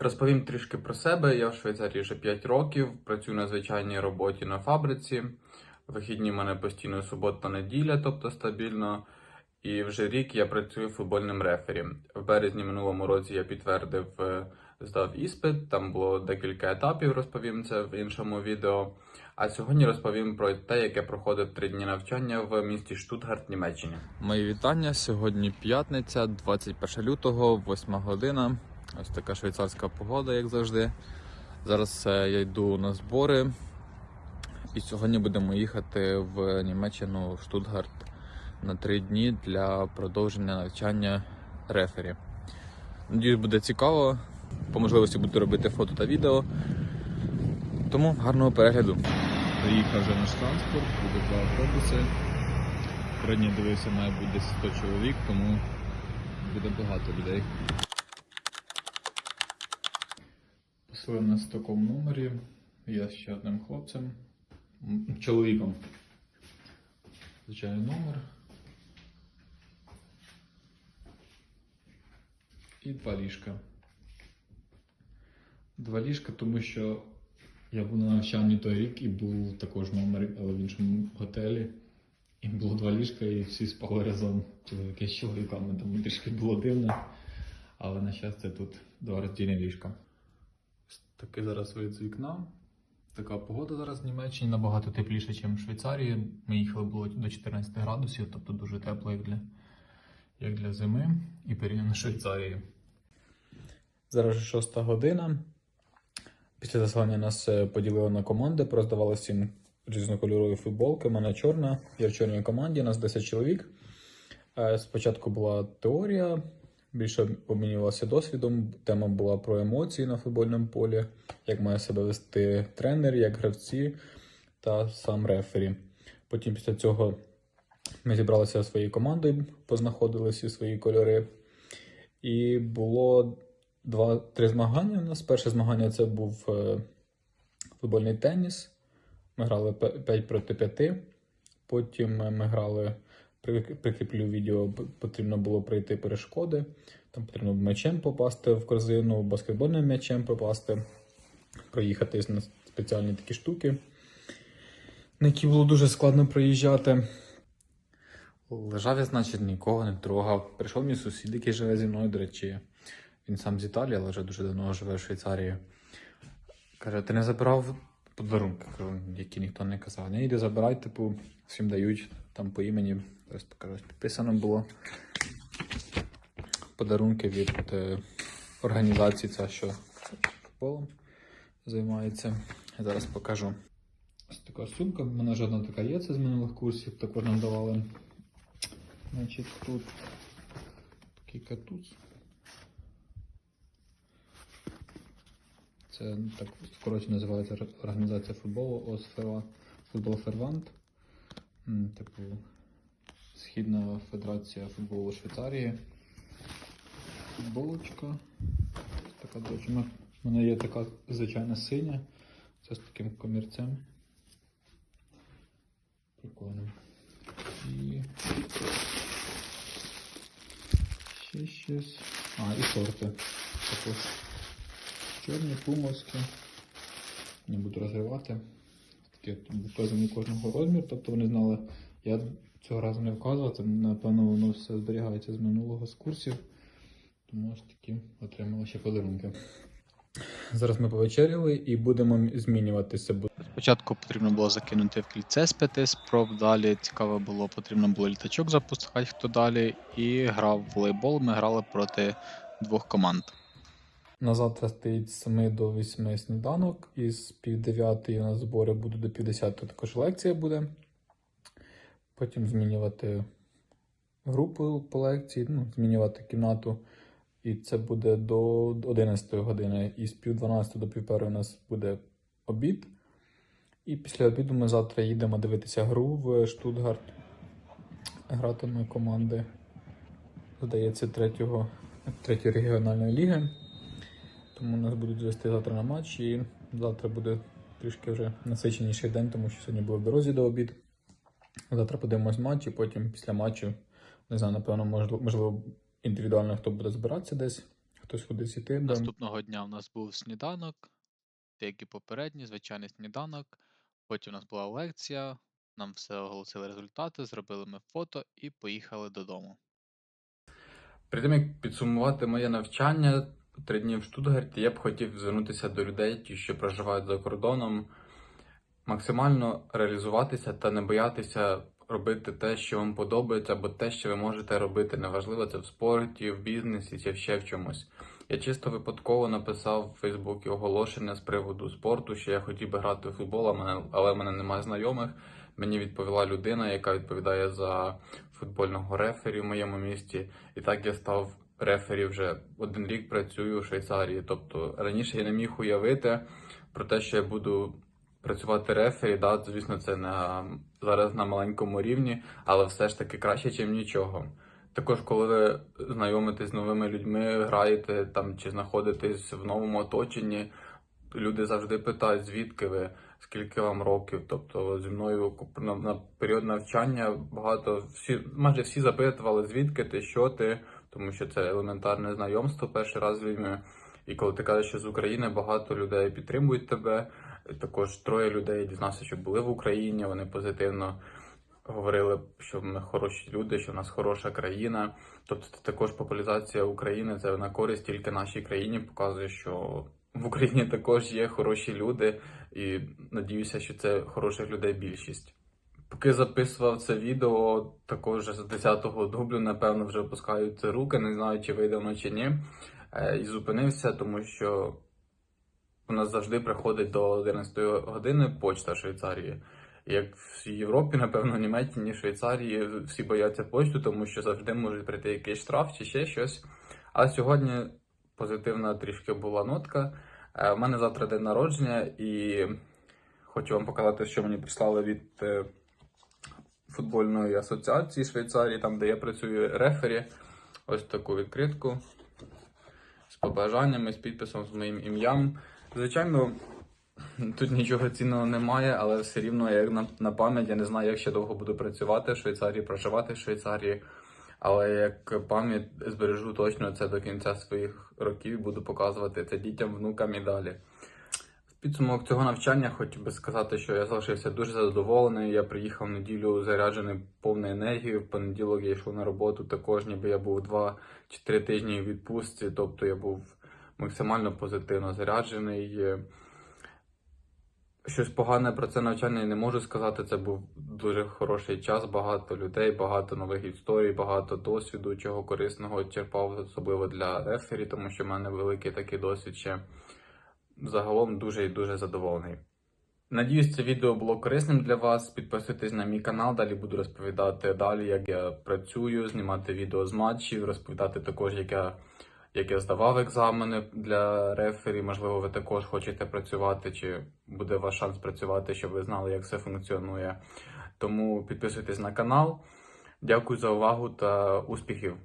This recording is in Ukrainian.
Розповім трішки про себе. Я в Швейцарії вже 5 років, працюю на звичайній роботі на фабриці. Вихідні в мене постійно субота-неділя, тобто стабільно. І вже рік я працюю футбольним рефері. В березні минулому році я підтвердив, е, здав іспит. Там було декілька етапів, розповім це в іншому відео. А сьогодні розповім про те, як я проходив три дні навчання в місті Штутгарт, Німеччині. Мої вітання. Сьогодні п'ятниця, 21 лютого, 8 година. Ось така швейцарська погода, як завжди. Зараз е, я йду на збори. І сьогодні будемо їхати в Німеччину, в Штутгарт на три дні для продовження навчання рефері. Надіюсь, буде цікаво. По можливості буду робити фото та відео. Тому гарного перегляду. Приїхав вже наш транспорт, буде два автобуси. Передній дивився, має бути 100 чоловік, тому буде багато людей. Посили нас в такому номері. Я ще одним хлопцем, чоловіком. Звичайний номер. І два ліжка. Два ліжка, тому що я був на навчанні той рік і був також номер, але в іншому готелі. І було два ліжка, і всі спали разом. Чоловіки з чоловіками. Тому трішки було дивно. Але на щастя тут два роздільні ліжка. Такий зараз вид з вікна. Така погода зараз в Німеччині набагато тепліше, ніж в Швейцарії. Ми їхали було до 14 градусів, тобто дуже тепло, як для, як для зими, і порівняно з Швейцарією. Зараз вже 6 година. Після заселення нас е, поділили на команди, пороздавали всім різнокольорові футболки. У мене чорна, я в чорній команді, нас 10 чоловік. Е, Спочатку була теорія, більше обмінювалася досвідом. Тема була про емоції на футбольному полі, як має себе вести тренер, як гравці та сам рефері. Потім після цього ми зібралися своєю командою, познаходили всі свої кольори. І було два-три змагання. У нас перше змагання це був е, футбольний теніс. Ми грали 5 проти 5. Потім е, ми грали, прикріплю відео, потрібно було пройти перешкоди. Там потрібно м'ячем попасти в корзину, баскетбольним м'ячем попасти, проїхатись на спеціальні такі штуки, на які було дуже складно проїжджати. Лежав я, значить, нікого не трогав. Прийшов мій сусід, який живе зі мною, до речі. Він сам з Італії, але вже дуже давно живе в Швейцарії. Каже, ти не забирав подарунки, які ніхто не казав. Не йди забирай, типу, всім дають там по імені. Ось покажу, підписано було. Подарунки від е, організації, ця, що футболом займається. Я зараз покажу. Ось така сумка. В мене жодна така є, це з минулих курсів, також нам давали. Значить, тут такий катуц. Це так коротше називається організація футболу ОСФЕВА, футбол Фервант. Типу Східна Федерація футболу Швейцарії. Футболочка. Така дочка. У мене є така звичайна синя. Це з таким комірцем. Прикольно. І ще щось. А, і шорти. Також. Чорні, пумовські. Не буду розривати. Такі вказані кожного розміру, тобто вони знали, я цього разу не вказував, це напевно воно все зберігається з минулого з курсів. Тому ось такі отримали ще подарунки. Зараз ми повечеряли і будемо змінюватися. Спочатку потрібно було закинути в кільце з п'яти спроб, далі цікаво було, потрібно було літачок запускати хто далі. І грав в волейбол. Ми грали проти двох команд. На завтра стоїть з 7 до 8 сніданок, і з пів 9 у нас збори будуть до 50 також лекція буде. Потім змінювати групу по лекції, ну, змінювати кімнату. І це буде до 11 години. І з пів 12 до пів першої у нас буде обід. І після обіду ми завтра їдемо дивитися гру в Штутгарт. Гратиме команди, здається, третього, третьої регіональної ліги. Тому нас будуть вести завтра на матч, і завтра буде трішки вже насиченіший день, тому що сьогодні були в дорозі до обід. Завтра подивимось матч, і потім після матчу Не знаю, напевно, можливо, можливо, індивідуально хто буде збиратися десь, хтось кудись іти. Наступного дня у нас був сніданок, як і попередній, звичайний сніданок. Потім у нас була лекція, нам все оголосили результати, зробили ми фото і поїхали додому. Перед тим як підсумувати моє навчання три дні в Штутгарті, я б хотів звернутися до людей, ті, що проживають за кордоном, максимально реалізуватися та не боятися робити те, що вам подобається, або те, що ви можете робити. Неважливо, це в спорті, в бізнесі чи ще в чомусь. Я чисто випадково написав в Фейсбуці оголошення з приводу спорту, що я хотів би грати в футбол, але в мене немає знайомих. Мені відповіла людина, яка відповідає за футбольного рефері в моєму місті. І так я став рефері вже один рік працюю у Швейцарії. Тобто раніше я не міг уявити про те, що я буду працювати рефері. Да, звісно, це на зараз на маленькому рівні, але все ж таки краще, ніж нічого. Також, коли ви знайомитесь з новими людьми, граєте там чи знаходитесь в новому оточенні, люди завжди питають, звідки ви, скільки вам років. Тобто зі мною на, період навчання багато всі, майже всі запитували, звідки ти, що ти, тому що це елементарне знайомство перший раз людьми. І коли ти кажеш, що з України багато людей підтримують тебе. Також троє людей дізнався, що були в Україні. Вони позитивно говорили, що ми хороші люди, що в нас хороша країна. Тобто, це також популяризація України це на користь тільки нашій країні показує, що в Україні також є хороші люди, і надіюся, що це хороших людей більшість. Поки записував це відео, також з 10-го дублю, напевно, вже опускаються руки, не знаю, чи вийде воно чи ні. Е, І зупинився, тому що у нас завжди приходить до 11 години почта Швейцарії. Як в Європі, напевно, в Німеччині, Швейцарії всі бояться почту, тому що завжди може прийти якийсь штраф чи ще щось. А сьогодні позитивна трішки була нотка. Е, У мене завтра день народження, і хочу вам показати, що мені прислали від е, футбольної асоціації Швейцарії, там, де я працюю рефері. Ось таку відкритку з побажаннями, з підписом, з моїм ім'ям. Звичайно, тут нічого цінного немає, але все рівно як на, на пам'ять я не знаю, як ще довго буду працювати в Швейцарії, проживати в Швейцарії. Але як пам'ять збережу точно це до кінця своїх років, буду показувати це дітям, внукам і далі. В підсумок цього навчання хотів би сказати, що я залишився дуже задоволений. Я приїхав в неділю заряджений повною енергією. В понеділок я йшов на роботу також, ніби я був два чи три тижні у відпустці. Тобто я був максимально позитивно заряджений. Щось погане про це навчання не можу сказати. Це був дуже хороший час, багато людей, багато нових історій, багато досвіду, чого корисного черпав, особливо для рефері, тому що в мене великий такий досвід ще. Загалом дуже і дуже задоволений. Надіюсь, це відео було корисним для вас. Підписуйтесь на мій канал, далі буду розповідати далі, як я працюю, знімати відео з матчів, розповідати також, як я, як я здавав екзамени для рефері. Можливо, ви також хочете працювати, чи буде ваш шанс працювати, щоб ви знали, як все функціонує. Тому підписуйтесь на канал. Дякую за увагу та успіхів!